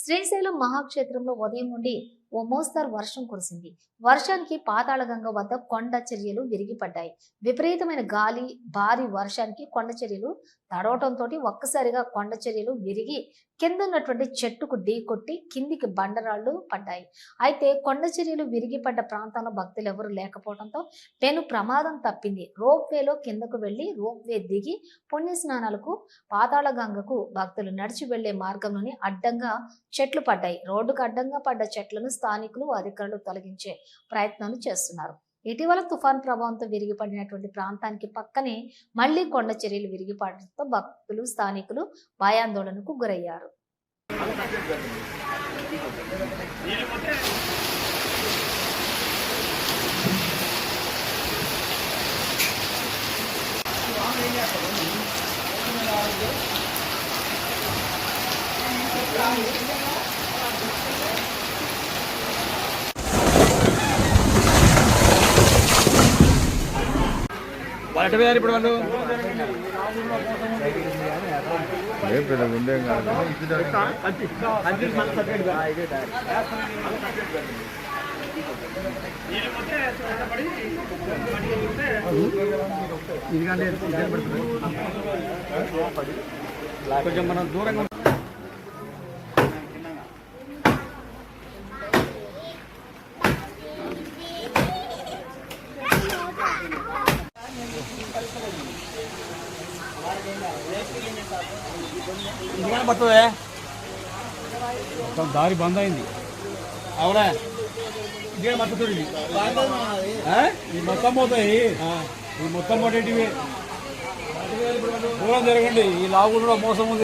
శ్రీశైలం మహాక్షేత్రంలో ఉదయం నుండి ఓ మోస్తరు వర్షం కురిసింది. వర్షానికి పాతాళగంగ వద్ద కొండ చర్యలు విరిగిపడ్డాయి. విపరీతమైన గాలి భారీ వర్షానికి కొండ చర్యలు తడవటంతో ఒక్కసారిగా కొండ చర్యలు విరిగి కింద ఉన్నటువంటి చెట్టుకు ఢీ కొట్టి కిందికి బండరాళ్ళు పడ్డాయి. అయితే కొండ చర్యలు విరిగిపడ్డ ప్రాంతంలో భక్తులు ఎవరు లేకపోవడంతో పెను ప్రమాదం తప్పింది. రోప్వేలో కిందకు వెళ్ళి రోప్ వే దిగి పుణ్య స్నానాలకు పాతాళ గంగకు భక్తులు నడిచి వెళ్ళే మార్గంలోని అడ్డంగా చెట్లు పడ్డాయి. రోడ్డుకు అడ్డంగా పడ్డ చెట్లను స్థానికులు అధికారులు తొలగించే ప్రయత్నాలు చేస్తున్నారు. ఇటీవల తుఫాన్ ప్రభావంతో విరిగిపడినటువంటి ప్రాంతానికి పక్కనే మళ్ళీ కొండ చర్యలు విరిగిపడడంతో భక్తులు స్థానికులు భయాందోళనకు గురయ్యారు. వాళ్ళు పోయారు ఇప్పుడు వాళ్ళు? కొంచెం మనం దూరంగా పడుతుందే? మొత్తం దారి బంద్ అయింది. అవునా? ఇంటికాడ పడుతుంది ఈ మొత్తం పోతాయి. ఈ మొత్తం పోటేటివి దూరం జరగండి. ఈ లాగులో మోసం ఉంది.